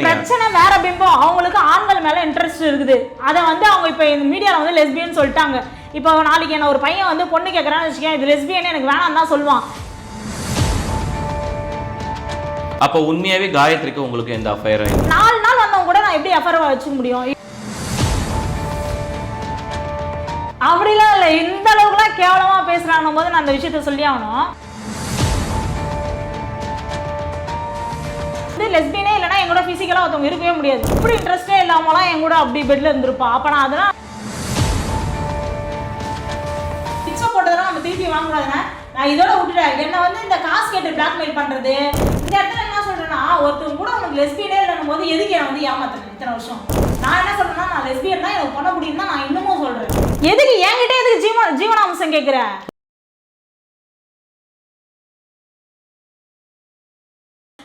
பிரச்சனை வேற பிம்பம். அவங்களுக்கு ஆண்கள் மேல இன்ட்ரெஸ்ட் இருக்குது. அதை வந்து அவங்க இப்போ இந்த மீடியாவில் வந்து லெஸ்பியன் சொல்லிட்டாங்க. இப்போ நாளைக்கு என்ன ஒரு பையன் வந்து பொண்ணு கேட்குறான்னு வச்சுக்கேன் இது லெஸ்பியன் எனக்கு வேணாம் தான் சொல்லுவான். அப்போ உண்மையாவே காயத்ரிக்கு உங்களுக்கு எந்த அஃபயரும் இல்லை? நாலு நாள் வந்தவங்க கூட நான் எப்படி எஃபர் வச்சுக்க முடியும்? அப்படிலாம் இல்லை இந்த அளவுக்குலாம் கேவலமா பேசுறாங்க போது நான் அந்த விஷயத்த சொல்லி ஆகணும். லெஸ்பியனே இல்லைனா என் ஃபிசிக்கலாக ஒருத்தவங்க இருக்கவே முடியாது. இப்படி இன்ட்ரெஸ்டே இல்லாமலாம் என் கூட அப்படி பெட்டில் இருந்திருப்பா. அப்போ நான் அதெல்லாம் பிச்சை போட்டதெல்லாம் நம்ம திருப்பி வாங்கக்கூடாதுண்ணே. நான் இதோட விட்டுட்டேன். என்னை வந்து இந்த காசு கேட்டு பிளாக்மெயில் பண்ணுறது இந்த இடத்துல என்ன சொல்கிறேன்னா ஒருத்தவங்க கூட உனக்கு லெஸ்பியனே இல்லைன்னும் போது எதுக்கு என்னை வந்து ஏமாத்துறேன் இத்தனை வருஷம். நான் என்ன சொல்றேன்னா நான் லெஸ்பியன் தான் எனக்கு பண்ண முடியும் தான் நான் இன்னமும் சொல்றேன். எதுக்கு என்கிட்ட எதுக்கு ஜீவன ஜீவனாம்சம் கேட்குற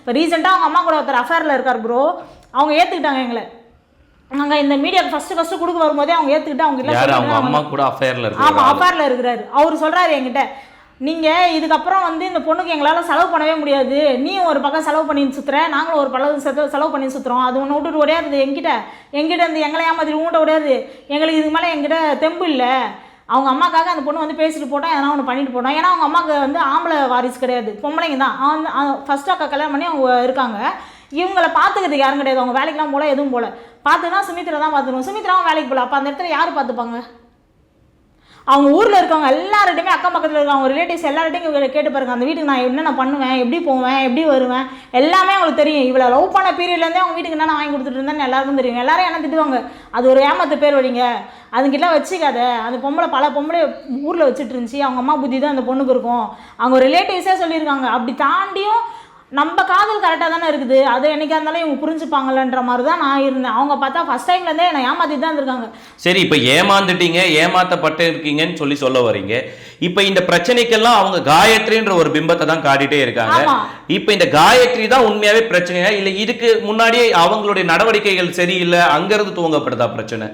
இப்போ ரீசெண்டாக அவங்க அம்மா கூட ஒருத்தர் அஃபேரில் இருக்கார் ப்ரோ அவங்க ஏற்றுக்கிட்டாங்க எங்களை. நாங்கள் இந்த மீடியாவுக்கு ஃபஸ்ட்டு ஃபஸ்ட்டு கொடுக்க வரும்போதே அவங்க ஏற்றுக்கிட்டு அவங்க இல்லை அவங்க. அம்மா கூட அஃபயர்ல ஆமா இருக்கு அஃபேரில் இருக்கிறாரு. அவர் சொல்றாரு என்கிட்ட நீங்க இதுக்கப்புறம் வந்து இந்த பொண்ணுக்கு எங்களால செலவு பண்ணவே முடியாது. நீயும் ஒரு பக்கம் செலவு பண்ணி சுத்துற. நாங்களும் ஒரு பக்கம் செலவு செலவு பண்ணி சுத்துறோம். அது ஒன்று விட்டுட்டு ஓடியாது என்கிட்ட. என்கிட்ட இருந்து எங்களை ஏமாத்திட்டு உங்கள்கிட்ட ஓடியாது எங்களுக்கு இதுக்கு மேலே என்கிட்ட தெம்பு இல்லை. அவங்க அம்மாக்காக அந்த பொண்ணு வந்து பேசிட்டு போட்டோம் எதனா ஒன்று பண்ணிட்டு போட்டோம் ஏன்னா அவங்க அம்மாவுக்கு வந்து ஆம்பளை வாரிசு கிடையாது. பொம்பளைங்க தான். அவன் ஃபஸ்ட் அக்கா கல்யாணம் பண்ணி அவங்க இருக்காங்க. இவங்களை பார்த்துக்கிறது யாரும் கிடையாது. அவங்க வேலைக்கெல்லாம் போல எதுவும் போல. பார்த்துனா சுமித்ரா தான் பார்த்துக்கணும் சுமித்ராவும் வேலைக்கு போகல அப்போ அந்த இடத்துல யார் பார்த்துப்பாங்க அவங்க ஊரில் இருக்கவங்க எல்லார்ட்டையுமே அக்கம் பக்கத்தில் இருக்கவங்க ரிலேட்டிவ்ஸ் எல்லார்ட்டையும் இவங்க கேட்டு பாருங்க அந்த வீட்டுக்கு நான் என்னென்ன பண்ணுவேன் எப்படி போவேன் எப்படி வருவேன் எல்லாமே அவங்களுக்கு தெரியும். இவ்வளோ லவ் பண்ண பீரியட்லேருந்தே அவங்க வீட்டுக்கு என்ன வாங்கி கொடுத்துட்டு இருந்தேன்னு எல்லாருக்கும் தெரியும். எல்லாரும் என்ன திட்டுவாங்க? அது ஒரு ஏமாத்து பேர் வழிங்க. அதுக்கிட்ட வச்சுக்காத. அந்த பொம்பளை பல பொம்பளை ஊரில் வச்சுட்டு இருந்துச்சு. அவங்க அம்மா புத்தி தான் அந்த பொண்ணுக்கு இருக்கும். அவங்க ரிலேட்டிவ்ஸே சொல்லியிருக்காங்க. அப்படி தாண்டியும் நம்ம காதல் கரெக்டாக தானே இருக்குது? அது என்னைக்கா இருந்தாலும் இவங்க புரிஞ்சுப்பாங்கல்லன்ற மாதிரி தான் நான் இருந்தேன். அவங்க பார்த்தா ஃபஸ்ட் டைம்லேருந்தே என்னை ஏமாத்திட்டு தான் இருந்திருக்காங்க. சரி இப்போ ஏமாந்துட்டீங்க ஏமாத்தப்பட்டு இருக்கீங்கன்னு சொல்லி சொல்ல வரீங்க. இப்போ இந்த பிரச்சனைக்கெல்லாம் அவங்க காயத்ரின்ற ஒரு பிம்பத்தை தான் காட்டிட்டே இருக்காங்க. இப்போ இந்த காயத்ரி தான் உண்மையாவே பிரச்சனையா? இல்ல இதுக்கு முன்னாடியே அவங்களுடைய நடவடிக்கைகள் சரியில்லை அங்கிருந்து துவங்கப்படுதா பிரச்சனை?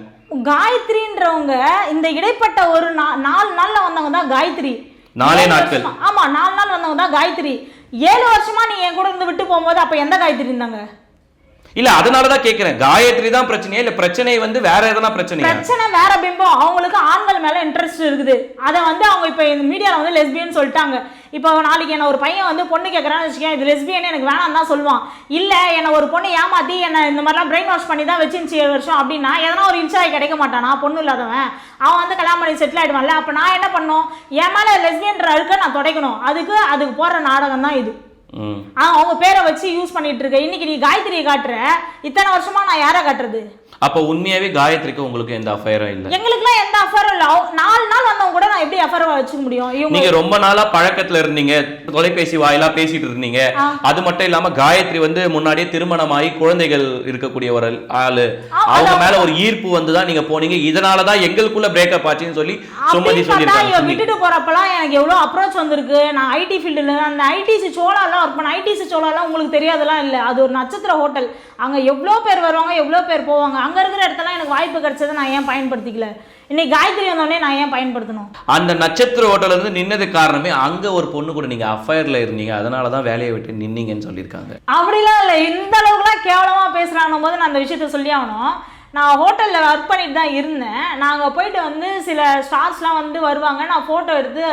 காயத்ரின்றவங்க இந்த இடைப்பட்ட ஒரு நாலு நாள்ல வந்தவங்க தான் காயத்ரி. நாலே நாட்கள். ஆமா நாலு நாள் வந்தவங்க தான் காயத்ரி. ஏழு வருஷமா நீ என் கூட இருந்து விட்டு போகும்போது அப்ப எந்த காயத்ரி இருந்தாங்க? இல்ல அதனாலதான் கேக்குறேன். காயத்ரி தான் பிரச்சனையா? இல்ல பிரச்சனை வந்து வேற எதனா பிரச்சனையா? பிரச்சனை வேற பிம்பம். அவங்களுக்கு மேலே இன்ட்ரெஸ்ட் இருக்குது. அதை வந்து அவங்க இப்போ இந்த மீடியாவில் வந்து லெஸ்பியன் சொல்லிட்டாங்க. இப்போ நாளைக்கு என்ன ஒரு பையன் வந்து பொண்ணு கேட்குறான்னு வச்சுக்கேன் இது லெஸ்பியன் எனக்கு வேணாம் தான் சொல்லுவான். இல்லை என்னை ஒரு பொண்ணு ஏமாற்றி என்னை இந்த மாதிரிலாம் பிரெயின் வாஷ் பண்ணி தான் வச்சிருந்துச்சு ஏழு வருஷம் அப்படின்னா எதனா ஒரு இன்சாய் கிடைக்க மாட்டானா? பொண்ணு இல்லாதவன். அவன் வந்து கல்யாணம் பண்ணி செட்டில் ஆயிடுவான்ல. அப்போ நான் என்ன பண்ணணும்? என் மேலே லெஸ்பியன்ற அழுக்க நான் தொடைக்கணும். அதுக்கு அதுக்கு போடுற நாடகம் தான் இது. அவங்க பேரை வச்சு யூஸ் பண்ணிட்டு இருக்க இன்னைக்கு நீ காயத்ரியை காட்டுற. இத்தனை வருஷமா நான் யாரை காட்டுறது? அப்ப உண்மையாவே காயத்ரிக்கு உங்களுக்கு எந்த அஃபயரும் இல்ல? எங்களுக்குலாம் எந்த அஃபரும் இல்லை. நாலு நாள் வந்தவங்க கூட நான் எப்படி அஃபர் வச்சுக்க முடியும்? நீங்க ரொம்ப நாளா பழக்கத்துல இருந்தீங்க. தொலைபேசி வாயிலா பேசிட்டு இருந்தீங்க. அது மட்டும் இல்லாம காயத்ரி வந்து முன்னாடியே திருமணமாகி குழந்தைகள் இருக்கக்கூடிய ஒரு ஆளு. அவங்க. மேல ஒரு ஈர்ப்பு வந்துதான் நீங்க போனீங்க. இதனாலதான் எங்களுக்குள்ள பிரேக்கப் ஆச்சுன்னு சொல்லி சுமதி சுமதி. விட்டுட்டு போறப்பலாம் எனக்கு எவ்வளோ அப்ரோச் வந்திருக்கு. நான் ஐடி ஃபீல்டில் அந்த ஐடிசி சோலாலாம் ஒர்க் பண்ண ஐடிசி உங்களுக்கு தெரியாதெல்லாம் இல்லை. அது ஒரு நட்சத்திர ஹோட்டல். அங்கே எவ்வளோ பேர் வருவாங்க எவ்வளோ பேர் போவாங்க அங்கே இருக்கிற இடத்துல எனக்கு வாய்ப்பு கிடைச்சதை நான் ஏன் பயன்படுத்திக்கல? இன்னைக்கு காயத்ரி வந்தோடனே நான் ஏன் பயன்படுத்தணும்? அந்த நட்சத்திர ஹோட்டல்ல இருந்து நின்னது காரணமே அங்க ஒரு பொண்ணு கூட நீங்க அஃபயர்ல இருந்தீங்க. அதனாலதான் வேலையை விட்டு நின்னீங்கன்னு சொல்லியிருக்காங்க. அப்படிலாம் இல்லை. இந்த அளவுக்குலாம் கேவலமாக பேசுகிறாங்க போது நான் அந்த விஷயத்த சொல்லி ஆகணும். நான் ஹோட்டலில் ஒர்க் பண்ணிட்டு தான் இருந்தேன். நாங்கள் போயிட்டு வந்து சில ஸ்டார்ஸ்லாம் வந்து வருவாங்க. நான் ஃபோட்டோ எடுத்து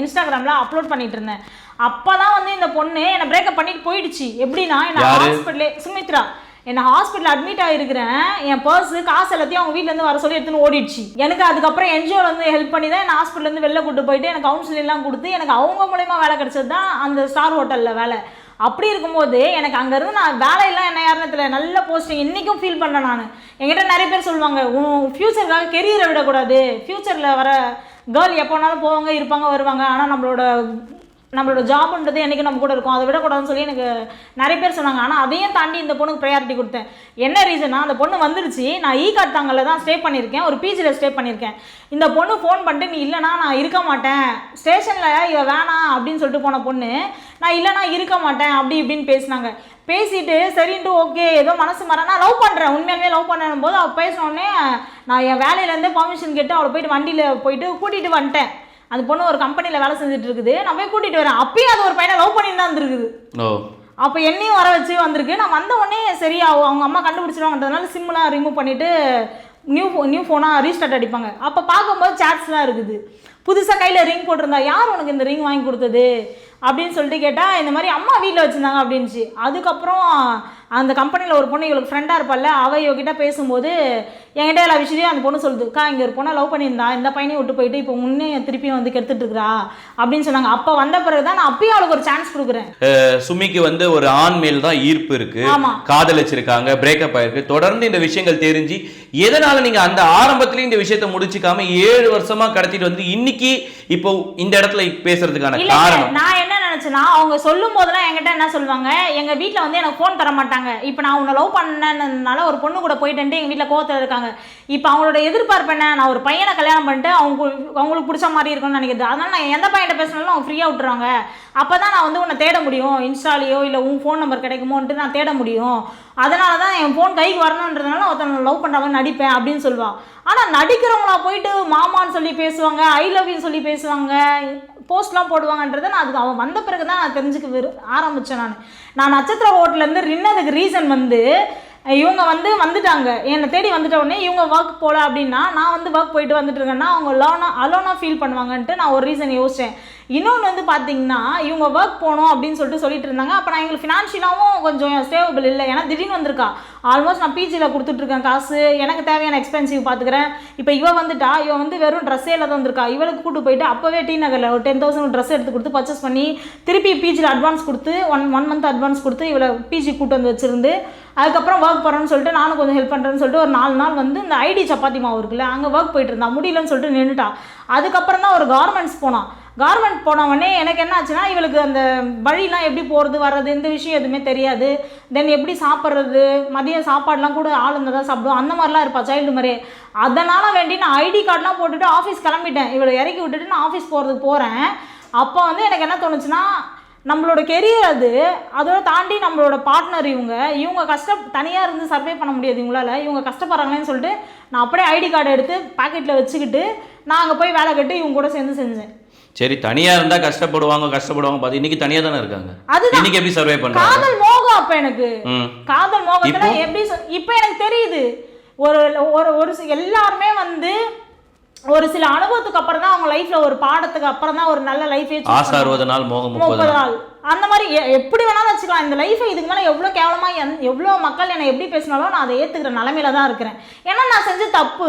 இன்ஸ்டாகிராமில் அப்லோட் பண்ணிட்டு இருந்தேன். அப்போ தான் வந்து இந்த பொண்ணு என்னை பிரேக்கப் பண்ணிட்டு போயிடுச்சு. எப்படின்னா என்ன? ஹாஸ்பிட்டலே சுமித்ரா. என்ன ஹாஸ்பிட்டல் அட்மிட் ஆகிருக்கிறேன் என் பர்ஸு காசு எல்லாத்தையும் அவங்க வீட்டிலேருந்து வர சொல்லி எடுத்துன்னு ஓடிடுச்சு. எனக்கு அதுக்கப்புறம் NGO ல இருந்து ஹெல்ப் பண்ணி தான் என்ன ஹாஸ்பிட்டல்லேருந்து வெளில கூட்டு போயிட்டு எனக்கு கவுன்சிலிங்லாம் கொடுத்து எனக்கு அவங்க மூலயமா வேலை கிடைச்சது தான் அந்த ஸ்டார் ஹோட்டலில் வேலை. அப்படி இருக்கும்போது எனக்கு அங்கேருந்து நான் வேலையெல்லாம் என்ன யாருனத்தில் நல்ல போஸ்டிங் இன்றைக்கும் ஃபீல் பண்ணுறேன் நான். என்கிட்ட நிறைய பேர் சொல்லுவாங்க உன் ஃப்யூச்சருக்காக கெரியரை விடக்கூடாது. ஃப்யூச்சரில் வர கேர்ள் எப்போ வேணாலும் போவாங்க இருப்பாங்க வருவாங்க. ஆனால் நம்மளோட நம்மளோட ஜாப்ன்றது என்னைக்கு நம்ம கூட இருக்கும் அதை விடக்கூடாதுன்னு சொல்லி எனக்கு நிறைய பேர் சொன்னாங்க. ஆனால் அதையும் தாண்டி இந்த பொண்ணுக்கு ப்ரையாரிட்டி கொடுத்தேன். என்ன ரீசன்னா அந்த பொண்ணு வந்துருச்சு நான் e ஈ காட்டாங்கல்ல தான் ஸ்டே பண்ணியிருக்கேன் ஒரு பிஜியில் ஸ்டே பண்ணியிருக்கேன். இந்த பொண்ணு ஃபோன் பண்ணிட்டு நீ இல்லைனா நான் இருக்க மாட்டேன். ஸ்டேஷனில் இவ வேணாம் அப்படின்னு சொல்லிட்டு போன பொண்ணு நான் இல்லைனா இருக்க மாட்டேன் அப்படி இப்படின்னு பேசினாங்க. பேசிட்டு சரின்ட்டு ஓகே ஏதோ மனசு மாற லவ் பண்ணுறேன் உண்மையாலுமே லவ் பண்ணும் போது அவள் பேசினோடனே நான் என் வேலையிலேருந்தே பர்மிஷன் கேட்டு அவளை போயிட்டு வண்டியில் போயிட்டு கூட்டிகிட்டு வந்துட்டேன். அந்த பொண்ணு ஒரு கம்பெனியில் வேலை செஞ்சுட்டு இருக்குது நான் போய் கூட்டிகிட்டு வரேன். அப்பயும் அது ஒரு பையனை லவ் பண்ணிட்டு தான் இருந்திருக்குது. அப்போ என்னையும் வர வச்சு வந்திருக்கு. நான் வந்த உடனே சரி அவ- அவங்க அம்மா கண்டுபிடிச்சிருவாங்கன்றதுனால சிம்லாம் ரிமூவ் பண்ணிவிட்டு நியூ ஃபோ நியூ ஃபோனாக ரீஸ்டார்ட் அடிப்பாங்க. அப்போ பார்க்கும்போது சாட்ஸ்லாம் இருக்குது. புதுசாக கையில் ரிங் போட்டிருந்தா யார் உனக்கு இந்த ரிங் வாங்கி கொடுத்தது? அப்படின்னு சொல்லிட்டு கேட்டால் இந்த மாதிரி அம்மா வீட்டில் வச்சுருந்தாங்க அப்படின்ச்சு அதுக்கப்புறம் அந்த கம்பெனியில் ஒரு பொண்ணு இவளுக்கு ஃப்ரெண்டாக இருப்பாள்ல அவ இவகிட்ட பேசும்போது என்கிட்ட எல்லா விஷயத்தையும் அந்த பொண்ணு சொல்லுது. அக்கா இங்கே ஒரு பொண்ணை லவ் பண்ணியிருந்தா இந்த பையனையும் விட்டு போயிட்டு இப்போ முன்னே திருப்பி வந்து கெடுத்துட்டு இருக்கிறா? அப்படின்னு சொன்னாங்க. அப்போ வந்த பிறகு தான் நான் அப்பயும் அவளுக்கு ஒரு சான்ஸ் கொடுக்குறேன். சுமிக்கு வந்து ஒரு ஆண் மேல் தான் ஈர்ப்பு இருக்கு. காதலிச்சிருக்காங்க பிரேக்கப் ஆயிருக்கு. தொடர்ந்து இந்த விஷயங்கள் தெரிஞ்சு எதனால நீங்க அந்த ஆரம்பத்திலேயே இந்த விஷயத்தை முடிச்சுக்காம ஏழு வருஷமா கடத்திட்டு வந்து இன்னைக்கு இப்போ இந்த இடத்துல பேசுறதுக்கான காரணம்? நான் என்ன நினைச்சேன்னா அவங்க சொல்லும் போதெல்லாம் என்கிட்ட என்ன சொல்லுவாங்க எங்க வீட்டில் வந்து எனக்கு ஃபோன் தர மாட்டாங்க இப்போ நான் உன்னை லவ் பண்ணனால ஒரு பொண்ணு கூட போயிட்டு எங்கள் வீட்டில் கோவத்தில் இருக்காங்க. இப்போ அவங்களோட எதிர்பார்ப்பு என்ன? நான் ஒரு பையனை கல்யாணம் பண்ணிட்டு அவங்க அவங்களுக்கு பிடிச்ச மாதிரி இருக்கும்னு நினைக்கிறது. அதனால நான் எந்த பையன்கிட்ட பேசினாலும் அவங்க ஃப்ரீயா விட்டுறாங்க அப்பதான் நான் வந்து உன்னை தேட முடியும். இன்ஸ்டாலேயோ இல்லை உன் ஃபோன் நம்பர் கிடைக்குமோன்ட்டு நான் தேட முடியும். அதனால தான் என் ஃபோன் கைக்கு வரணுன்றதுனால ஒருத்தன் லவ் பண்ணுற மாதிரி நடிப்பேன் அப்படின்னு சொல்லுவான் ஆனால் நடிக்கிறவங்களா போயிட்டு மாமான்னு சொல்லி பேசுவாங்க ஐ லவ் யூன்னு சொல்லி பேசுவாங்க. போஸ்ட்லாம் போடுவாங்கன்றதை நான் அதுக்கு அவன் வந்த பிறகு தான் நான் தெரிஞ்சுக்க விரு ஆரம்பித்தேன் நான். நான் நட்சத்திர ஹோட்டலேருந்து நின்னதுக்கு ரீசன் வந்து இவங்க வந்து வந்துட்டாங்க. என்னை தேடி வந்துட்ட உடனே இவங்க ஒர்க் போகல அப்படின்னா நான் வந்து ஒர்க் போயிட்டு வந்துட்டு இருக்கேன்னா அவங்க லோனா அலோனாக ஃபீல் பண்ணுவாங்கன்ட்டு நான் ஒரு ரீசன் யோசித்தேன் இன்னொன்று வந்து பார்த்தீங்கன்னா இவங்க ஒர்க் போகணும் அப்படின்னு சொல்லிட்டு சொல்லிட்டு இருந்தாங்க. அப்போ நான் எங்களுக்கு ஃபினான்ஷியலாகவும் கொஞ்சம் ஸ்டேபிள் இல்லை. ஏன்னா திடீர்னு வந்திருக்கா. ஆல்மோஸ்ட் நான் பிஜியில் கொடுத்துட்ருக்கேன் காசு. எனக்கு தேவையான எக்ஸ்பென்சிவ் பார்த்துக்கிறேன் இப்போ இவ வந்துட்டா இவ வந்து வெறும் ட்ரெஸ்ஸே இல்லாத வந்திருக்கா. இவளுக்கு கூட்டு போயிட்டு அப்போவே டி நகரில் ஒரு டென் தௌசண்ட் ட்ரெஸ் எடுத்து கொடுத்து பர்ச்சேஸ் பண்ணி திருப்பி பிஜியில் அட்வான்ஸ் கொடுத்து ஒன் ஒன் மந்த் அட்வான்ஸ் கொடுத்து இவளை பிஜி கூட்டு வந்து வச்சுருந்து அதுக்கப்புறம் ஒர்க் போகிறேன்னு சொல்லிட்டு நானும் கொஞ்சம் ஹெல்ப் பண்ணுறேன்னு சொல்லிட்டு ஒரு நாலு நாள் வந்து இந்த ஐடி சப்பாத்தி மாவு இருக்குல்ல அங்கே ஒர்க் போயிட்டு இருந்தா. முடியலன்னு சொல்லிட்டு நின்றுட்டா அதுக்கப்புறம் தான் ஒரு கார்மெண்ட்ஸ் போனான் கார்மெண்ட் போனவொடனே எனக்கு என்ன ஆச்சுன்னா இவளுக்கு அந்த வழிலாம் எப்படி போகிறது வர்றது இந்த விஷயம் எதுவுமே தெரியாது. தென் எப்படி சாப்பிட்றது மதியம் சாப்பாடுலாம் கூட ஆள் இருந்தால் தான் சாப்பிடுவோம் அந்த மாதிரிலாம் இருப்பா சைல்டு மாதிரி. அதனால் வேண்டி நான் ஐடி கார்டெலாம் போட்டுட்டு ஆஃபீஸ் கிளம்பிட்டேன். இவளை இறக்கி விட்டுட்டு நான் ஆஃபீஸ் போகிறதுக்கு போகிறேன் அப்போ வந்து எனக்கு என்ன தோணுச்சுன்னா நம்மளோட கெரியர் அது அதோட தாண்டி நம்மளோட பார்ட்னர் இவங்க இவங்க கஷ்ட தனியாக இருந்து சர்வே பண்ண முடியாது இவங்களால. இவங்க கஷ்டப்படுறாங்களேன்னு சொல்லிட்டு நான் அப்படியே ஐடி கார்டு எடுத்து பாக்கெட்டில் வச்சுக்கிட்டு நான் அங்கே போய் வேலை கட்டு இவங்க கூட சேர்ந்து செஞ்சேன். சரி தனியா இருந்தா கஷ்டப்படுவாங்க கஷ்டப்படுவாங்க பார்த்து இன்னைக்கு தனியா தானே இருக்காங்க. இன்னைக்கு எப்படி சர்வே பண்றாங்க? காதல் மோகம் அப்போ எனக்கு. காதல் மோகத்துல? எப்படி இப்போ எனக்கு தெரியுது. ஒரு ஒரு ஒரு எல்லாருமே வந்து ஒரு சில அனுபவத்துக்கு அப்புறம் தான் அவங்க லைஃப்ல ஒரு பாடத்துக்கு அப்புறம் தான் ஒரு நல்ல லைஃபே ஆசை அறுபது நாள் மோகம் முப்பது நாள். அந்த மாதிரி எப்படி வேணாலும் வச்சுக்கலாம். இந்த லைஃபை இதுக்கு மேலே எவ்வளோ கேவலமா எந் எவ்வளோ மக்கள் என்னை எப்படி பேசினாலும் நான் அதை ஏற்றுக்கிற நிலமையில தான் இருக்கிறேன். ஏன்னா நான் செஞ்ச தப்பு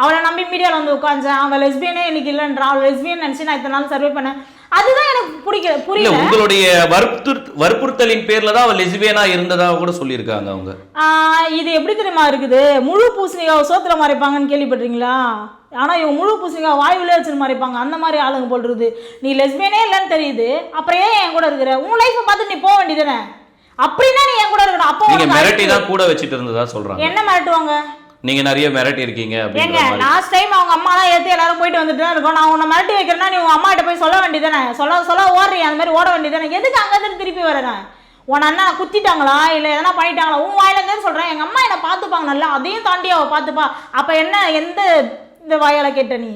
அவளை நம்பி மீடியாவில் வந்து உட்காந்தேன் அவள் லெஸ்பியனே எனக்கு இல்லைன்றா அவள் லெஸ்பியன் நினச்சி நான் இத்தனை நாள் சர்வே பண்ணேன். அதுதான் எனக்கு பிடிக்கல புரியல. உங்களுடைய வற்புறுத் வற்புறுத்தலின் பேர்ல தான் அவ லெஸ்பியனா இருந்ததா கூட சொல்லியிருக்காங்க அவங்க. இது எப்படி தெரியுமா இருக்குது? முழு பூசணிக்காவை சோத்துல மறைப்பாங்கன்னு கேள்விப்பட்டிருக்கீங்களா? ஆனா இவங்க முழு பூசணிக்காய் வாயுவிலே வச்சுட்டு மறைப்பாங்க. அந்த மாதிரி ஆளுங்க இருக்குது. நீ லெஸ்பியனே இல்லைன்னு தெரியுது. அப்புறம் ஏன் என் கூட இருக்கிற? உன் லைஃப்பை பார்த்து நீ போக வேண்டியதானே அப்படின்னா நீ என் கூட இருக்கணும். அப்போ கூட வச்சுட்டு இருந்ததா சொல்றாங்க. என்ன மிரட்டுவாங்க? நீங்க நிறைய மிரட்டி இருக்கீங்க ஏங்க லாஸ்ட் டைம் அவங்க அம்மா தான் ஏற்றி எல்லாரும் போயிட்டு வந்துட்டு தான் இருக்கோம். நான் உன்னை மிரட்டி வைக்கிறேன்னா நீ உன் அம்மா கிட்ட போய் சொல்ல வேண்டியதானே சொல்ல சொல்ல ஓடுறீ அந்த மாதிரி ஓட வேண்டியதானே எதுக்கு அங்கே இருந்து திருப்பி வரேன் உன் அண்ணன் குத்திட்டாங்களா? இல்லை எதனா பண்ணிட்டாங்களா? உன் வாயிலேருந்தே சொல்கிறேன் எங்கள் அம்மா என்னை பார்த்துப்பாங்க நல்லா. அதையும் தாண்டி அவள் பார்த்துப்பா. அப்போ என்ன எந்த இந்த வாயால கேட்ட நீ?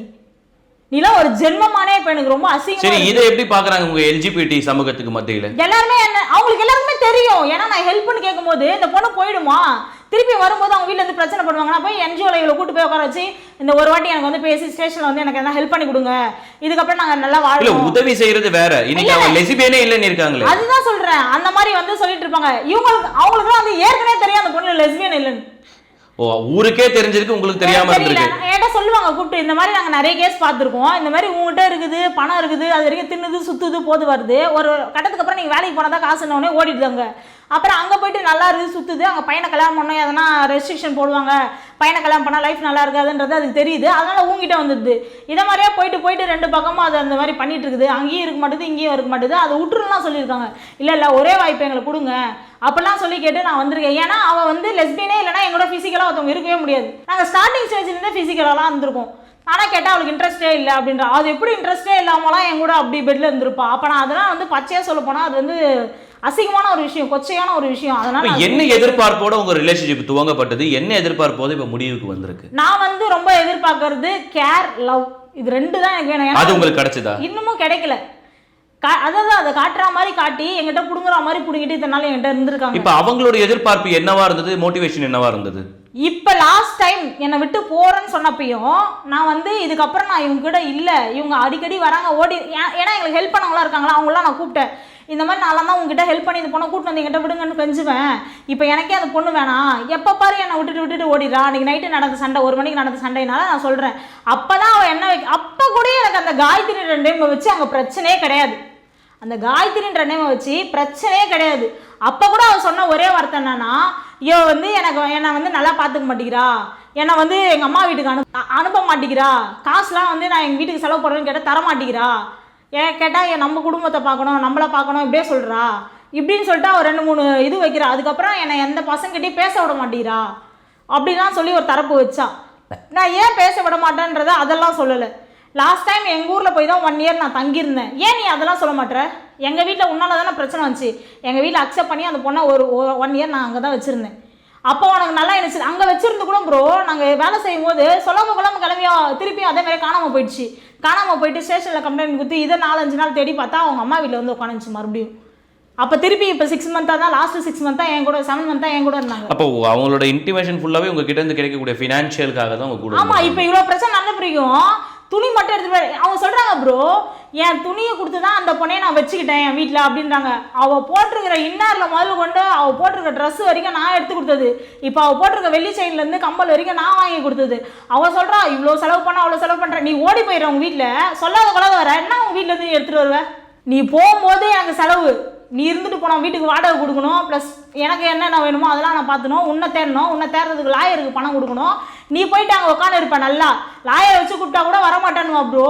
நீலாம் ஒரு ஜென்மமானே இப்போ எனக்கு ரொம்ப சரி அசிங்கம் இதை எப்படி பாக்குறாங்க உங்க எல்ஜிபிடி சமூகத்துக்கு மத்தியில? எல்லாருமே என்ன அவங்களுக்கு எல்லாருக்குமே தெரியும். ஏன்னா நான் ஹெல்ப்னு கேட்கும்போது இந்த பொண்ணு போயிடுமா? திருப்பி வரும்போது அவங்க வீட்ல இருந்து பிரச்சனை பண்ணுவாங்க. நான் போய் என்ஜிஓல இவ்வளோ கூட்டு போய் உட்கார வச்சு இந்த ஒரு வாட்டி எனக்கு வந்து பேசி ஸ்டேஷன்ல வந்து எனக்கு எதனா ஹெல்ப் பண்ணி கொடுங்க. இதுக்கப்புறம் நாங்க நல்லா வாழ்வோம் உதவி செய்யறது வேற. இன்னைக்கு அவங்க லெசிபியனே இல்லைன்னு இருக்காங்களே. அதுதான் சொல்றேன். அந்த மாதிரி வந்து சொல்லிட்டு இருப்பாங்க. இவங்களுக்கு அவங்களுக்குலாம் வந்து ஏற்கனவே தெரியும் அந்த பொண்ணு லெஸ்பியன் இல்லைன்னு. ஓ ஊருக்கே தெரிஞ்சிருக்கு உங்களுக்கு தெரியாம இருந்திருக்கு. சொல்லுவாங்க கூப்பிட்டு இந்த மாதிரி நாங்கள் நிறைய கேஸ் பார்த்துருக்கோம். இந்த மாதிரி உங்ககிட்ட இருக்குது பணம் இருக்குது அது வரைக்கும் தின்னுது சுற்றுது போது வருது. ஒரு கட்டத்துக்கு அப்புறம் நீங்கள் வேலைக்கு போனால் தான் காசு உடனே ஓடிடுதாங்க. அப்புறம் அங்கே போயிட்டு நல்லா இருக்குது சுற்றுது அங்கே பையனை கல்யாணம் பண்ணோம் எதனா ரெஸ்ட்ரிக்ஷன் போடுவாங்க. பையனை கல்யாணம் பண்ணால் லைஃப் நல்லா இருக்காதுன்றது அதுக்கு தெரியுது. அதனால உங்ககிட்ட வந்துடுது. இதை மாதிரியே போயிட்டு போயிட்டு ரெண்டு பக்கமும் அது அந்த மாதிரி பண்ணிட்டு இருக்குது. அங்கேயும் இருக்க மாட்டேது இங்கேயும் இருக்க மாட்டேது. அதை விட்டுருலாம் சொல்லியிருக்காங்க. இல்லை இல்லை ஒரே வாய்ப்பு எங்களுக்கு கொடுங்க. அப்பெல்லாம் சொல்லி கேட்டு நான் வந்திருக்கேன். ஏன்னா அவள் வந்து லெஸ்பியனே இல்லைனா எங்களோட ஃபிசிக்கலாக ஒருத்தவங்க இருக்கவே முடியாது. நாங்கள் ஸ்டார்டிங் ஸ்டேஜ்லேருந்தே ஃபிசிக்கலாலாம் இருந்திருக்கோம் ஆனால் கேட்டால் அவளுக்கு இன்ட்ரெஸ்டே இல்லை அப்படின்ற. அது எப்படி இன்ட்ரெஸ்டே இல்லாமலாம் என் கூட அப்படி பெட்டில் இருந்திருப்பா. அப்போ நான் அதெல்லாம் வந்து பச்சையாக சொல்ல போனால் அது வந்து அசிங்கமான ஒரு விஷயம் கொச்சையான ஒரு விஷயம். அதனால என்ன எதிர்பார்ப்போட உங்க ரிலேஷன்ஷிப் துவங்கப்பட்டது? என்ன எதிர்பார்ப்போது இப்ப முடிவுக்கு வந்திருக்கு? நான் வந்து ரொம்ப எதிர்பார்க்கறது கேர் லவ் இது ரெண்டு தான் எனக்கு வேணும். அது உங்களுக்கு கிடைச்சதா? இன்னமும் கிடைக்கல. அதான் அதை காட்டுற மாதிரி காட்டி என்கிட்ட புடுங்குற மாதிரி புடுங்கிட்டு இத்தனை நாள் என்கிட்ட இருந்திருக்காங்க. இப்ப அவங்களுடைய எதிர்பார்ப்பு என்னவா இருந்தது? மோட்டிவேஷன் என்னவா இருந்தது? இப்போ லாஸ்ட் டைம் என்னை விட்டு போகிறேன்னு சொன்னப்பையும் நான் வந்து இதுக்கப்புறம் நான் இவங்க கூட இல்லை. இவங்க அடிக்கடி வராங்க ஓடி ஏன்- ஏன்னா எங்களுக்கு ஹெல்ப் பண்ணவங்களாம் இருக்காங்களா? அவங்களாம் நான் கூப்பிட்டேன். இந்த மாதிரி நான்லாம் தான் உங்ககிட்ட ஹெல்ப் பண்ணி இந்த பொண்ணை கூட்டு வந்து எங்கிட்ட விடுங்கன்னு கெஞ்சுவேன். இப்போ எனக்கே அந்த பொண்ணு வேணாம். எப்போ பாரு என்னை விட்டுட்டு விட்டுட்டு ஓடிடுறா. அன்றைக்கி நைட்டு நடந்த சண்டை ஒரு மணிக்கு நடந்த சண்டைனால நான் சொல்கிறேன் அப்போ தான் அவள் என்ன வைக்க அப்போ கூட எனக்கு அந்த காயத்ரி ரெண்டு வச்சு அங்கே பிரச்சனையே கிடையாது. அந்த காயத்ரின்ற நேமை வச்சு பிரச்சனையே கிடையாது. அப்போ கூட அவள் சொன்ன ஒரே வார்த்தை என்னன்னா இவ வந்து எனக்கு என்னை வந்து நல்லா பார்த்துக்க மாட்டேங்கிறா. என்னை வந்து எங்கள் அம்மா வீட்டுக்கு அனு அனுப்ப மாட்டேங்கிறா. காசுலாம் வந்து நான் எங்கள் வீட்டுக்கு செலவு பண்ணுறேன்னு கேட்டால் தர மாட்டேங்கிறா. ஏன் கேட்டால் என் நம்ம குடும்பத்தை பார்க்கணும் நம்மளை பார்க்கணும் இப்படியே சொல்கிறா இப்படின்னு சொல்லிட்டு அவர் ரெண்டு மூணு இது வைக்கிறா. அதுக்கப்புறம் என்னை எந்த பசங்கிட்டையும் பேச விட மாட்டேங்கிறா. அப்படிலாம் சொல்லி ஒரு தரப்பு வச்சா. நான் ஏன் பேச விட மாட்டேன்றதை அதெல்லாம் சொல்லலை. லாஸ்ட் டைம் எங்கள் ஊரில் போய் தான் ஒன் இயர் நான் தங்கியிருந்தேன். ஏன் நீ அதெல்லாம் சொல்ல மாட்டேற எங்கள் வீட்டில் உன்னால தானே பிரச்சனை வந்துச்சு. எங்கள் வீட்டில் அக்செப்ட் பண்ணி அந்த பொண்ணை ஒரு ஒன் இயர் நான் அங்கே தான் வச்சுருந்தேன். அப்போ உனக்கு நல்லா இருந்துச்சு. அங்கே வச்சிருந்து கூட ப்ரோ நாங்கள் வேலை செய்யும் போது சொல்லாம கொள்ளாம கிளம்பியா திருப்பியும் அதே மாதிரி காணாமல் போயிடுச்சு. காணாமல் போயிட்டு ஸ்டேஷனில் கம்ப்ளைண்ட் கொடுத்து இதை நாலஞ்சு நாள் தேடி பார்த்தா அவங்க அம்மா வீட்டில் வந்து உட்காந்துச்சு மறுபடியும். அப்போ திருப்பி இப்போ சிக்ஸ் மந்த்தாக தான் லாஸ்ட்டு சிக்ஸ் மந்த்தாக என் கூட செவன் மந்த்தாக என் கூட இருந்தாங்க. அப்போ அவங்களோட இன்டிமேஷன் ஃபுல்லாவே உங்ககிட்ட இருந்து கிடைக்கக்கூடிய ஃபினான்ஷியலுக்காக தான் உங்க கூட ஆமா இப்போ இவ்வளோ பிரச்சனை நடந்த பிடிக்கும் துணி மட்டும் எடுத்துகிட்டு போய் அவங்க சொல்கிறாங்க ப்ரோ என் துணியை கொடுத்து தான் அந்த பொண்ணையை நான் வச்சுக்கிட்டேன் என் வீட்டில் அப்படின்றாங்க. அவள் போட்டிருக்கிற இன்னரில் முதல்ல கொண்டு அவள் போட்டிருக்க ட்ரெஸ் வரைக்கும் நான் எடுத்து கொடுத்தது. இப்போ அவள் போட்டிருக்க வெள்ளி செயின்லேருந்து கம்பல் வரைக்கும் நான் வாங்கி கொடுத்தது. அவள் சொல்கிறா இவ்வளோ செலவு பண்ண அவ்வளோ செலவு பண்ணுற நீ ஓடி போயிடுற உங்கள் வீட்டில் சொல்லாத கொள்ளாத வர என்ன உங்கள் வீட்டில் இருந்து வருவேன் வருவ? நீ போகும்போது எனக்கு செலவு. நீ இருந்துட்டு போனால் வீட்டுக்கு வாடகை கொடுக்கணும் ப்ளஸ் எனக்கு என்னென்ன வேணுமோ அதெல்லாம் நான் பார்த்துணும் உன்னை தேடணும் உன்னை தேடுறதுக்கு லாயருக்கு பணம் கொடுக்கணும் நீ போயிட்டு அங்கே உட்காந்து இருப்ப நல்லா. லாயரை வச்சு கூப்பிட்டா கூட வரமாட்டேன்னுவா ப்ரோ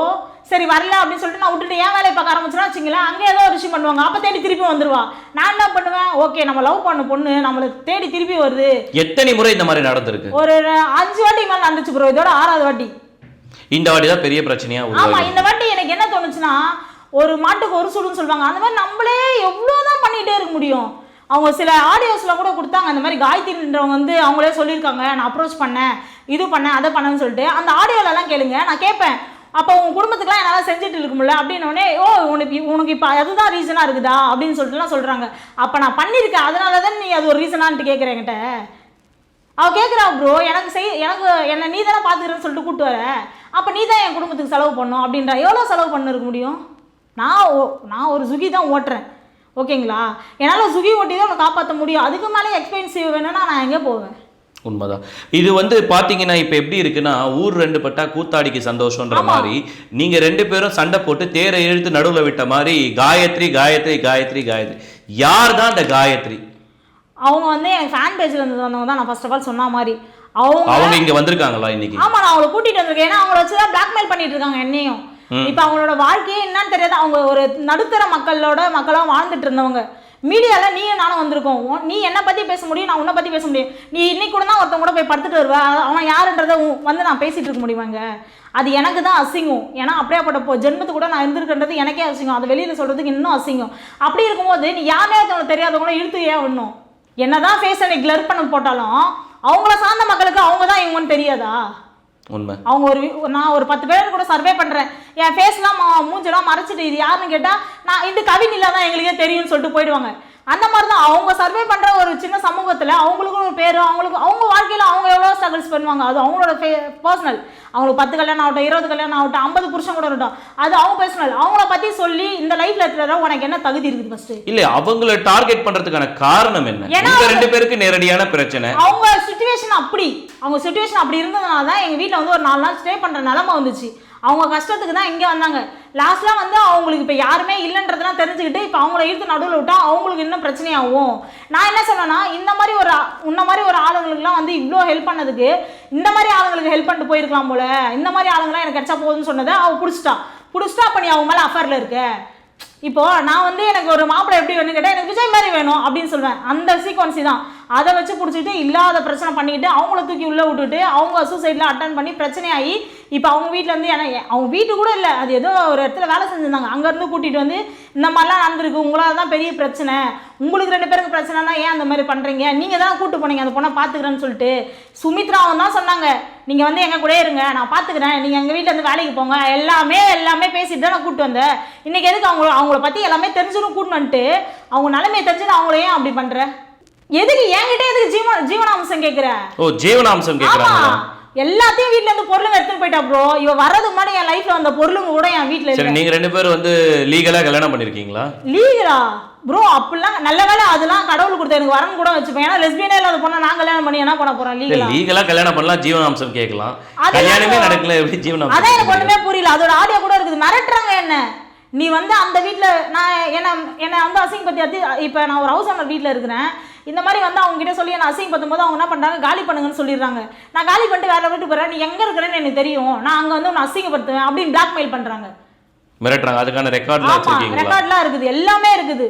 சரி வரல அப்படின்னு சொல்லிட்டு நான் விட்டுட்டு ஏன் வேலையை பார்க்க ஆரம்பிச்சுனா வச்சுங்களேன் அங்கே ஏதோ ஒரு விஷயம் பண்ணுவாங்க. அப்போ தேடி திருப்பி வந்துருவா. நான் என்ன பண்ணுவேன்? ஓகே நம்ம லவ் பண்ண பொண்ணு. நம்மளை தேடி திருப்பி வருது. எத்தனை முறை இந்த மாதிரி நடந்திருக்கு? ஒரு அஞ்சு வாட்டி மேலே நடந்துச்சு ப்ரோ இதோட ஆறாவது வாட்டி. இந்த வாட்டி தான் பெரிய பிரச்சனையா ஆமா இந்த வாட்டி எனக்கு என்ன தோணுச்சுன்னா ஒரு மாட்டுக்கு ஒரு சுடுன்னு சொல்லுவாங்க. அந்த மாதிரி நம்மளே எவ்வளோதான் பண்ணிட்டே இருக்க முடியும். அவங்க சில ஆடியோஸில் கூட கொடுத்தாங்க. அந்த மாதிரி காயத்ரின்றவங்க வந்து அவங்களே சொல்லியிருக்காங்க. நான் அப்ரோச் பண்ணேன். இது பண்ணேன் அதை பண்ணேன்னு சொல்லிட்டு. அந்த ஆடியோலலாம் கேளுங்க. நான் கேட்பேன். அப்போ உங்கள் குடும்பத்துக்குலாம் என்னால் செஞ்சுட்டு இருக்க முடியல அப்படின்னு ஓ உனக்கு உனக்கு இப்போ அதுதான் ரீசனாக இருக்குதா? அப்படின்னு சொல்லிட்டுலாம் சொல்கிறாங்க அப்போ நான் பண்ணியிருக்கேன். அதனால தான் நீ அது ஒரு ரீசனான்ட்டு கேட்குறேங்கிட்ட அவள் அவ கேட்குறா ப்ரோ எனக்கு செய் எனக்கு என்னை நீ தானே பார்த்துக்கிறேன்னு சொல்லிட்டு கூப்பிட்டு வர. அப்போ நீ தான் என் குடும்பத்துக்கு செலவு பண்ணும். அப்படின்றா. எவ்வளோ செலவு பண்ணிருக்க முடியும்? நான் ஓ நான் ஒரு சுகி தான் ஓட்டுறேன். ஓகேங்களா? என்னால் சுகி ஓட்டி தான் உன்னை காப்பாற்ற முடியும். அதுக்கு மேலே எக்ஸ்பென்சிவ் வேணும்னா நான் எங்கே போவேன்? உண்மைதான். இது வந்து பாத்தீங்கன்னா இப்ப எப்படி இருக்குன்னா ஊர் ரெண்டு பட்டா கூத்தாடிக்கு சந்தோஷம்ன்ற மாதிரி நீங்க ரெண்டு பேரும் சண்டை போட்டு தேரை இழுத்து நடுவுல விட்ட மாதிரி காயத்ரி காயத்ரி காயத்ரி காயத்ரி. யார் தான் அந்த காயத்ரி? அவங்க வந்து எனக்கு ஃபேன் பேஜில் இருந்து வந்தவங்க தான் நான் ஃபர்ஸ்ட் ஆஃப் ஆல் சொன்ன மாதிரி. அவங்க அவங்க இங்க வந்திருக்காங்களா இன்னைக்கு? ஆமா நான் அவங்கள கூட்டிட்டு வந்திருக்கேன். ஏன்னா அவங்கள வச்சு தான் பிளாக்மெயில் பண்ணிட்டு இருக்காங்க என்னையும். இப்போ அவங்களோட வாழ்க்கையே என்னன்னு தெரியாது அவங்க ஒரு நடுத்தர மக்களோட மக்களா வாழ்ந்துட்டு இருந்தவங்க. மீடியால நீயும் நானும் வந்திருக்கோம். நீ என்ன பத்தி பேச முடியும் நான் உன்னை பத்தி பேச முடியும். நீ இன்னைக்கு கூட தான் ஒருத்தவங்க கூட போய் படுத்துட்டு வருவா. அவன் யாருன்றதை வந்து நான் பேசிட்டு இருக்க முடியுமாங்க? அது எனக்கு தான் அசிங்கம். ஏன்னா அப்படியேப்பட்ட போ ஜென்மத்து கூட நான் இருந்திருக்கன்றது எனக்கே அசிங்கம். அதை வெளியில சொல்றதுக்கு இன்னும் அசிங்கம். அப்படி இருக்கும்போது நீ யாருமே ஒருத்தவங்க தெரியாதவங்களும் இழுத்து ஏன் விடணும் என்னதான் ஃபேஸை நீ கிளர் பண்ண போட்டாலும் அவங்கள சார்ந்த மக்களுக்கு அவங்க தான் இவங்கன்னு தெரியாதா? உண்மை. அவங்க ஒரு நான் ஒரு பத்து பேர் கூட சர்வே பண்ணுறேன் என் ஃபேஸ்லாம் மூஞ்செல்லாம் மறைச்சிட்டு இது யாருன்னு கேட்டால் நான் இது கவினிலா தான் எங்களுக்கே தெரியும்னு சொல்லிட்டு போயிடுவாங்க. அந்த மாதிரி தான் அவங்க சர்வே பண்ணுற ஒரு சின்ன சமூகத்தில் அவங்களுக்கும் ஒரு பேர் அவங்களுக்கு அவங்க வாழ்க்கையில் அவங்க எவ்வளோ ஸ்ட்ரகிள்ஸ் பண்ணுவாங்க. அது அவங்களோட ஃபே பர்சனல் அவங்களுக்கு பத்து கல்யாணம் ஆகட்டும் இருபது கல்யாணம் ஆகட்டும் ஐம்பது புருஷன் கூட இருக்கட்டும். அது அவங்க பர்சனல் அவங்கள பற்றி சொல்லி இந்த லைஃப்பில் இருக்கிறத உனக்கு என்ன தகுதி இருக்குது ஃபஸ்ட்டு இல்ல அவங்கள டார்கெட் பண்றதுக்கான காரணம் என்ன? ஏன்னா ரெண்டு பேருக்கு நேரடியான பிரச்சனை. அவங்க சுச்சுவேஷன் அப்படி. அவங்க சுச்சுவேஷன் அப்படி இருந்ததுனால தான் எங்கள் வீட்டில் வந்து ஒரு நாலு நாள் ஸ்டே பண்ணுற நிலமை வந்துச்சு. அவங்க கஷ்டத்துக்கு தான் இங்கே வந்தாங்க. லாஸ்ட்லாம் வந்து அவங்களுக்கு இப்போ யாருமே இல்லைன்றதெல்லாம் தெரிஞ்சுக்கிட்டு இப்போ அவங்கள இழுத்து நடுவில் விட்டால் அவங்களுக்கு இன்னும் பிரச்சனையாகும். நான் என்ன சொன்னேன்னா இந்த மாதிரி ஒரு ஆ- உன்ன மாதிரி ஒரு ஆளுங்களுக்குலாம் வந்து இவ்வளோ ஹெல்ப் பண்ணதுக்கு இந்த மாதிரி ஆளுங்களுக்கு ஹெல்ப் பண்ணிட்டு போயிருக்கலாம் போல இந்த மாதிரி ஆளுங்களாம் எனக்கு கிடைச்சா போதும்னு சொன்னதை அவள் பிடிச்சிட்டா. பிடிச்சிட்டா அப்போ நீ அவங்க மேலே அஃபரில் இருக்க. இப்போ நான் வந்து எனக்கு ஒரு மாப்பிள்ளை எப்படி வேணும்னு கேட்டால் எனக்கு விஜய் மாதிரி வேணும் அப்படின்னு சொல்லுவேன் அந்த சீக்வன்சி தான். அதை வச்சு பிடிச்சிட்டு இல்லாத பிரச்சனை பண்ணிக்கிட்டு அவங்கள தூக்கி உள்ளே விட்டுட்டு அவங்க சூசைடில் அட்டன் பண்ணி பிரச்சனையாகி இப்போ அவங்க வீட்டில் வந்து ஏன்னா அவங்க வீட்டு கூட இல்லை அது ஏதோ ஒரு இடத்துல வேலை செஞ்சிருந்தாங்க. அங்கேருந்து கூட்டிகிட்டு வந்து இந்த மாதிரிலாம் நடந்திருக்கு உங்களால் தான் பெரிய பிரச்சனை. உங்களுக்கு ரெண்டு பேருக்கு பிரச்சனைனா ஏன் அந்த மாதிரி பண்ணுறீங்க நீங்கள் தான் கூட்டு போனீங்க அந்த பொண்ணை பார்த்துக்கிறேன்னு சொல்லிட்டு. சுமித்ராவும் தான் சொன்னாங்க நீங்கள் வந்து எங்கள் கூட இருங்க நான் பார்த்துக்கிறேன் நீங்கள் எங்கள் வீட்டில் இருந்து வேலைக்கு போங்க. எல்லாமே எல்லாமே பேசிட்டு தான் நான் கூப்பிட்டு வந்தேன். இன்றைக்கி எதுக்கு அவங்க அவங்க அவங்கள பத்தி எல்லாமே கூட்டின்னு வந்துட்டு அவங்க நிலைமையை தெரிஞ்சுன்னு அவங்கள ஏன் அப்படி பண்ற? எதுக்கு என்கிட்ட எதுக்கு ஜீவன ஜீவனாம்சம் கேக்குற? ஓ ஜீவனாம்சம் ஆமா. கேக்குறாங்களா எல்லாத்தையும் வீட்ல இருந்து பொருளுங்க எடுத்துன்னு போயிட்டா ப்ரோ இவ வர்றதுக்கு முன்னாடி என் லைஃப்ல வந்த பொருளுங்க கூட என் வீட்ல சரி இல்ல. நீங்க ரெண்டு பேரும் வந்து லீகலா கல்யாணம் பண்ணிருக்கீங்களா? லீகலா ப்ரோ அப்படிலாம் நல்ல வேலை அதெல்லாம் கடவுள் கொடுத்த எனக்கு வரன் கூட வச்சுப்பேன். ஏன்னா லெஸ்பியனே இல்லாத பொண்ணை நான் கல்யாணம் பண்ணி என்ன பண்ண போறேன்? லீகலா லீகலா கல்யாணம் பண்ணலாம் ஜீவனாம்சம் கேட்கலாம். கல்யாணமே. நடக்கல எப்படி ஜீவனாம்சம் அதான் எனக்கு ஒண்ணுமே புரியல. அதோட ஆடியோ கூட இருக்குது. மிரட்டுறாங்க என்ன? நீ வந்து அந்த வீட்ல நான் என்ன என்னை வந்து அசிங்கப்பத்தி அத்தி இப்போ நான் ஒரு ஹவுஸ் ஓனர் வீட்டில் இருக்கிறேன். இந்த மாதிரி வந்து அவங்க கிட்ட சொல்லி என்ன அசிங்கப்படுத்தும் போது அவங்க என்ன பண்றாங்க? காலி பண்ணுங்கன்னு சொல்லிடுறாங்க. நான் காலி பண்ணிட்டு வேற வீட்டு போறேன். நீ எங்க இருக்கிறேன்னு எனக்கு தெரியும். நான் அங்க வந்து உன்னை அசிங்கப்படுத்துவேன் அப்படின்னு பிளாக்மெயில் பண்றாங்க. மிரட்டுறாங்க. அதுக்கான ரெக்கார்ட்லாம் ரெக்கார்ட்லாம் இருக்குது. எல்லாமே இருக்குது.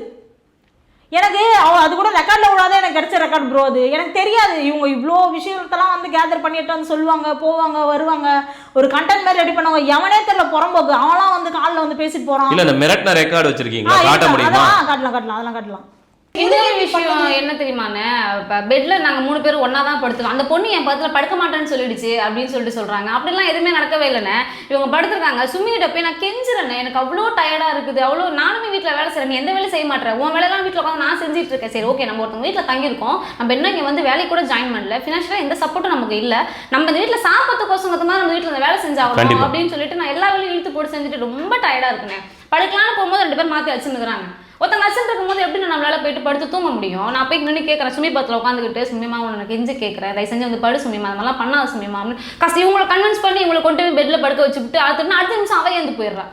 எனக்கு அவ அது கூட ரெக்கார்ட்ல விடாத எனக்கு கிடைச்ச ரெக்கார்ட் ப்ரோ அது. எனக்கு தெரியாது. இவங்க இவ்வளோ விஷயத்தெல்லாம் வந்து கேதர் பண்ணிட்டு வந்து சொல்லுவாங்க போவாங்க வருவாங்க. ஒரு கண்டென்ட் மாதிரி ரெடி பண்ணுவாங்க எவனே தெரியல புறம்போக்கு. அவன்லாம் வந்து காலில் வந்து பேசிட்டு போறான். இல்ல இந்த மிரட்டின ரெக்கார்டு வச்சிருக்கீங்களா? ஆ, காட்ட. முடியுமா? காட்டலாம் காட்டலாம் அதெல்லாம் காட்டலாம். இன்னொரு விஷயம் என்ன தெரியுமாண்ணே? இப்போ பெட்ல நாங்க மூணு பேரும் ஒண்ணா தான் படுத்துக்கோம் அந்த பொண்ணு என் பக்கத்துல படுக்க மாட்டேன்னு சொல்லிடுச்சு அப்படின்னு சொல்லிட்டு சொல்றாங்க. அப்படிலாம் எதுவுமே நடக்கவே இல்லைண்ணே. இவங்க படுத்திருக்காங்க. சுமிகிட்ட போய் நான் கெஞ்சுறேண்ணே. எனக்கு அவ்வளோ டயர்டா இருக்குது. அவ்வளோ நானுமே வீட்ல வேலை செய்றேன். நீ எந்த வேலையும் செய்ய மாட்டேன் உன் வேலையெல்லாம் வீட்ல உட்காந்து நான் செஞ்சுட்டு இருக்கேன். சரி ஓகே நம்ம ஒருத்தவங்க வீட்ல தங்கியிருக்கோம். நம்ம என்ன இங்க வந்து வேலைக்கு கூட ஜாயின் பண்ணல. ஃபினான்ஷியலா எந்த சப்போர்ட்டும் நமக்கு இல்ல. நம்ம இந்த வீட்ல சாப்பிட்றதுக்கோசம் மாதிரி நம்ம வீட்ல இந்த வேலை செஞ்சாகணும். அப்படின்னு சொல்லிட்டு நான் எல்லா வேலையும் இழுத்து போட்டு செஞ்சுட்டு ரொம்ப டயர்டா இருக்குண்ணே. படுக்கலாம்னு போகும்போது ரெண்டு பேர் மாத்தி வச்சுருக்காங்க ஒருத்தங்க வச்சுட்டு இருக்கும்போது எப்படி நம்மளால போயிட்டு படுத்து தூங்க முடியும். நான் போய் நின்று கேட்குறேன் சுமி பத்தில் உட்காந்துக்கிட்டு சுமிமா உனக்கு கெஞ்சு கேட்குறேன் தயவு செஞ்சு வந்து படு சுமிமா அந்த மாதிரிலாம் பண்ணாத சுமிமா அப்படின்னு கஷ்டம். இவங்களை கன்வின்ஸ் பண்ணி இவங்களை கொண்டு போய் பெட்ல படுக்க வச்சுட்டு அடுத்த அடுத்த நிமிஷம் அவ ஏந்து போயிடுறா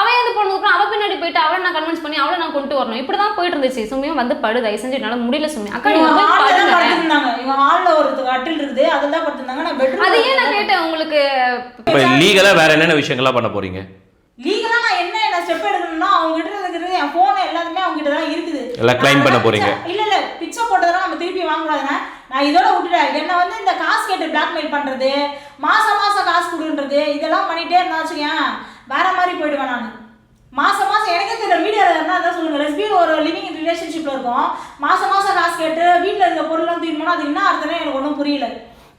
அவ ஏந்து போனதுக்கப்புறம் அவ பின்னாடி போயிட்டு அவளை நான் கன்வின்ஸ் பண்ணி அவளை நான் கொண்டு வரணும். இப்படி தான் போயிட்டு இருந்துச்சு. சுமியும் வந்து படு. தயவு செஞ்சு என்னால முடியல சுமி. அக்கா நீங்க இவங்க போய் படுத்திருந்தாங்க. ஹாலில் ஒரு கட்டில் இருக்குது. அதில் தான் படுத்திருந்தாங்க. நான் பெட்ரூம் அது ஏன் நான் கேட்டேன் உங்களுக்கு. இப்ப லீகலா வேற என்னென்ன விஷயங்கள்லாம் பண்ண போறீங்க லீகலா நான் என்ன என்ன ஸ்டெப் எடுக்கணும்னா அவங்க கிட்ட இருக்கிறது என் போன் எல்லாத்துமே அவங்க கிட்ட தான் இருக்குது எல்லாம் கிளைம் பண்ண போறீங்க. இல்ல இல்ல பிச்சை போட்டதெல்லாம் நம்ம திருப்பி வாங்க நான் இதோட விட்டுட்டேன். என்ன வந்து இந்த காசு கேட்டு பிளாக்மெயில் பண்றது மாசம் மாசம் காசு கொடுன்றது இதெல்லாம் பண்ணிட்டே இருந்தா வச்சுக்கேன் வேற மாதிரி போயிடுவேன் நான். மாசம் மாசம் எனக்கே தெரியல மீடியாவில் இருந்தால் அதான் சொல்லுங்க. லெஸ்பியன் ஒரு லிவிங் ரிலேஷன்ஷிப்ல இருக்கும். மாசம் மாசம் காசு கேட்டு வீட்டில் இருக்க பொருள்லாம் தீர்மானம் அது என்ன அர்த்தம்னா எனக்கு ஒன்றும் புரியல.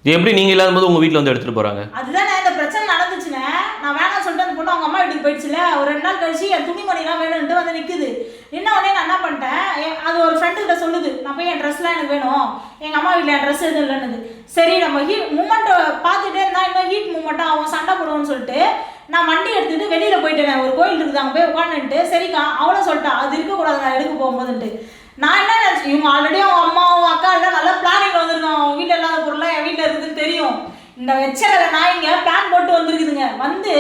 இது எப்படி நீங்க இல்லாத போது உங்க வீட்ல வந்து எடுத்துட்டு போறாங்க? அதுதான் இந்த பிரச்சனை நடந்துச்சுன்னு நான் வேணாம் சொல்லிட்டு அந்த பொண்ணு அவங்க அம்மா வீட்டுக்கு போயிடுச்சுல. ஒரு ரெண்டு நாள் கழிச்சு என் துணிமணிலாம் வேணும்ட்டு வந்து நிக்குது. நின்ன உடனே நான் என்ன பண்ணிட்டேன்? என்- அது ஒரு ஃப்ரெண்டு கிட்ட சொல்லுது. நான் போய் என் ட்ரெஸ்லாம் எனக்கு வேணும். எங்க அம்மா வீட்டில் என் ட்ரெஸ் எதுவும் இல்லைன்னு சரி நம்ம ஹீட் மூமெண்ட்டை பார்த்துட்டே இருந்தா இன்னும் ஹீட் மூமெண்ட்டாக அவன் சண்டை போடுவோம்னு சொல்லிட்டு நான் வண்டி எடுத்துட்டு வெளியில போயிட்டேன். ஒரு கோயில் இருக்குது அங்கே போய் உட்காந்துட்டு சரிக்கா அவளும் சொல்லிட்டா அது இருக்கக்கூடாது நான் எடுக்க போகும்போதுன்ட்டு. நான் என்ன நினச்சி இவங்க ஆல்ரெடி அவங்க அம்மா அவங்க அக்கா எல்லாம் நல்லா பிளானிங் வந்திருக்கோம் அவங்க வீட்டில் இல்லாத பொருள்லாம் என் வீட்டில் இருக்குதுன்னு தெரியும். இந்த வெச்சரில் நாய்ங்க பிளான் போட்டு வந்திருக்குதுங்க. வந்து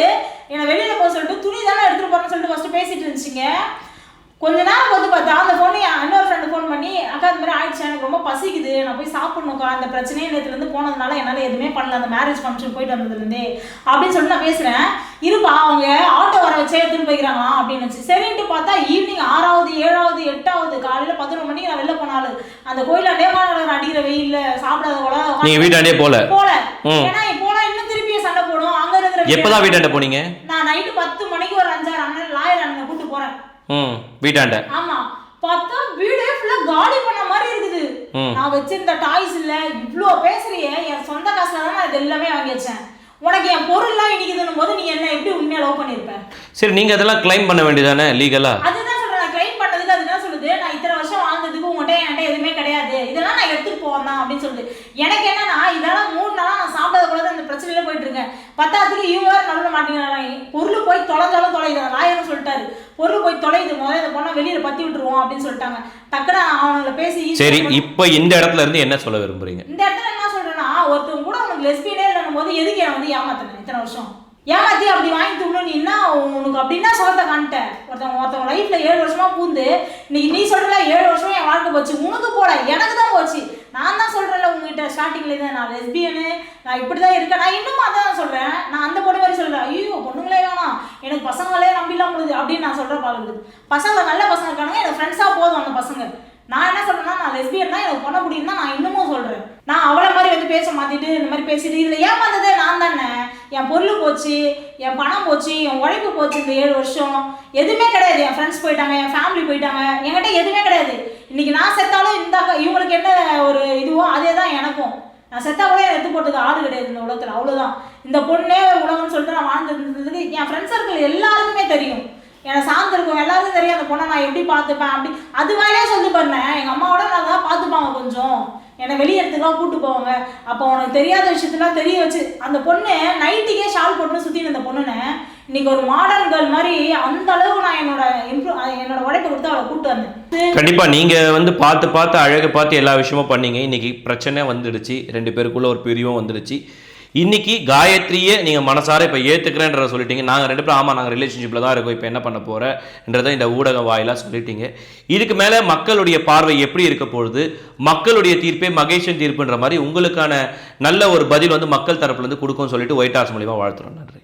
என்னை வெளியில் போக சொல்லிட்டு துணி தானே எடுத்துகிட்டு போகிறேன்னு சொல்லிட்டு ஃபஸ்ட்டு பேசிட்டு இருந்துச்சுங்க. கொஞ்ச நேரம் வந்து பார்த்தா அந்த ஃபோன் இன்னொரு ஃப்ரெண்டு ஃபோன் பண்ணி அக்கா இந்த மாதிரி ஆயிடுச்சு எனக்கு ரொம்ப பசிக்குது நான் போய் சாப்பிடணுக்கா அந்த பிரச்சனையே நேற்றுலேருந்து போனதுனால என்னால் எதுவுமே பண்ணல அந்த மேரேஜ் ஃபங்க்ஷன் போயிட்டு வந்ததுலேருந்தே அப்படின்னு சொல்லிட்டு நான் பேசுகிறேன் இருப்பா அவங்க ஆட்டோ வர வச்சே எடுத்துன்னு போய்க்கிறாங்களா அப்படின்னு வச்சு சரின்ட்டு பார்த்தா ஈவினிங் ஆறாவது ஏழாவது எட்டாவது காலையில் பதினொரு மணிக்கு நான் வெளில போனாலும் அந்த கோயிலில் நேபாளர் அடிக்கிற வெயில்ல சாப்பிடாத கூட நீங்க வீட்டாண்டே போல. போல. ஏன்னா போனா இன்னும் திருப்பி சண்டை போடும். அங்க இருக்கிற எப்பதான் வீட்டாண்ட போனீங்க? நான் நைட்டு பத்து மணிக்கு ஒரு அஞ்சாறு அண்ணன் லாயர் அண்ணனை கூட்டு போறேன். ம் வீட்டாண்ட. ஆமா. பார்த்தா வீடே ஃபுல்லா காலி பண்ண மாதிரி இருக்குது. நான் வச்சிருந்த டாய்ஸ் இல்ல இவ்ளோ பேசுறியே. என் சொந்த காசுல தான் நான் இது எல்லாமே வாங்கி வச்சேன் உனக்கு என் பொருள்லாம் இடிக்குதுன்னும் போது நீ என்ன எப்படி உண்மையா லவ் பண்ணிருப்ப? சரி நீங்க அதெல்லாம் கிளைம் பண்ண வேண்டியதானே லீகலா அதுதான் சொல்றேன். நான் கிளைம் பண்ணதுக்கு அது என்ன சொல்லுது. நான் இத்தனை வருஷம் வாழ்ந்ததுக்கு உங்கள்கிட்ட என்கிட்ட எதுவுமே கிடையாது. இதெல்லாம் நான் எடுத்துட்டு போவேன் தான் அப்படின்னு சொல்லுது. எனக்கு என்னன்னா இதெல்லாம் மூணு நாளா நான் சாப்பிடாத கூட அந்த பிரச்சனையில போயிட்டு இருக்கேன். பத்தாத்துக்கு இவங்க வேற நடுவில் மாட்டேங்கிறாங்க பொருள் போய் தொலைஞ்சாலும் தொலைது சொல்லிட்டாரு பொருள் போய் தொலைது முதல்ல இந்த பொண்ணை வெளியில பத்தி விட்டுருவோம் அப்படின்னு சொல்லிட்டாங்க. டக்குனு அவங்கள பேசி சரி இப்போ இந்த இடத்துல இருந்து என்ன சொல்ல விரும்புறீங்க? இந்த இடத்துல என்ன சொல்றேன்னா ஒருத்தவங்க கூட உனக்கு லெஸ்பியனே இல்லைன்னும் போது எதுக்கு என்ன வந்து ஏமாத்தின இத்தனை வருஷம். ஏமாத்தி அப்படி வாங்கி தூக்கணும் நீ என்ன உனக்கு அப்படின்னா சோத்த காண்ட ஒருத்தவங்க ஒருத்தவங்க லைஃப்ல ஏழு வருஷமா பூந்து இன்னைக்கு நீ சொல்றல ஏழு வருஷமா என் வாழ்க்கை போச்சு. உனக்கு போல எனக்கு தான் போச்சு. நான் தான் சொல்கிறேன்ல உங்ககிட்ட ஸ்டார்டிங்ல தான் நான் லெஸ்பியனு நான் இப்படி தான் இருக்கேன். நான் இன்னும் அதான் சொல்கிறேன் நான் அந்த பொண்ணு மாதிரி சொல்கிறேன் ஐயோ பொண்ணுங்களே வேணாம். எனக்கு பசங்களே நம்பிலாம் முடியுது அப்படின்னு நான் சொல்கிற பாக்குது பசங்க நல்ல பசங்க இருக்கானுங்க. எனக்கு ஃப்ரெண்ட்ஸாக போதும் அந்த பசங்க. நான் என்ன சொல்கிறேன்னா நான் லெஸ்பியன் தான் எனக்கு பண்ண முடியும் தான் நான் இன்னமும் சொல்கிறேன் நான் அவளை மாதிரி வந்து பேச மாத்திட்டு இந்த மாதிரி பேசிட்டு இதில் ஏமாந்ததே நான் தானே? என் பொருள் போச்சு என் பணம் போச்சு என் உழைப்பு போச்சு இந்த ஏழு வருஷம். எதுவுமே கிடையாது. என் ஃப்ரெண்ட்ஸ் போயிட்டாங்க என் ஃபேமிலி போயிட்டாங்க. என்கிட்ட எதுவுமே கிடையாது. இன்னைக்கு நான் செத்தாலும் இந்த இவங்களுக்கு என்ன ஒரு இதுவோ அதே தான் எனக்கும். நான் செத்தா கூட எடுத்து போட்டது ஆள் கிடையாது இந்த உலகத்தில். அவ்வளோதான் இந்த பொண்ணே உலகம்னு சொல்லிட்டு நான் வாழ்ந்துருந்ததுக்கு என் ஃப்ரெண்ட்ஸ் சர்க்கிள் எல்லாருக்குமே தெரியும். என்னை சார்ந்திருக்கும் எல்லாருக்கும் தெரியும் அந்த பொண்ணை நான் எப்படி பார்த்துப்பேன் அப்படி. அது வேலையே சொல்லி பண்ணேன் எங்கள் அம்மாவோட நான் தான் பார்த்துப்பாங்க கொஞ்சம். என்னை வெளியே இடத்துக்குலாம் கூட்டு போவாங்க. அப்போ உனக்கு தெரியாத விஷயத்தெல்லாம் தெரிய வச்சு அந்த பொண்ணு நைட்டுக்கே ஷால் போட்டுன்னு சுற்றின அந்த பொண்ணுன்னு இன்னைக்கு ஒரு மாடர்ன் கேர்ள் மாதிரி அந்த அளவுக்கு நான் என்னோட இம்ப்ரூவ் என்னோட உழைப்பு கொடுத்து அவளை கூட்டு வந்தேன். கண்டிப்பா நீங்க வந்து பார்த்து பார்த்து அழகு பார்த்து எல்லா விஷயமும் பண்ணீங்க. இன்னைக்கு பிரச்சனை வந்துடுச்சு. ரெண்டு பேருக்குள்ள ஒரு பிரிவும் வந்துடுச்சு. இன்னைக்கு காயத்ரியே நீங்க மனசார இப்ப ஏத்துக்கிறேன்றத சொல்லிட்டீங்க. நாங்க ரெண்டு பேரும் ஆமா நாங்க ரிலேஷன்ஷிப்ல தான் இருக்கோம். இப்போ என்ன பண்ண போறன்றதை இந்த ஊடக வாயிலா சொல்லிட்டீங்க. இதுக்கு மேல மக்களுடைய பார்வை எப்படி இருக்க பொழுது மக்களுடைய தீர்ப்பே மகேஷன் தீர்ப்புன்ற மாதிரி உங்களுக்கான நல்ல ஒரு பதில் வந்து மக்கள் தரப்புல இருந்து கொடுக்கும்னு சொல்லிட்டு ஒயிட் ஹவுஸ் மூலியமா வாழ்த்துறோம். நன்றி.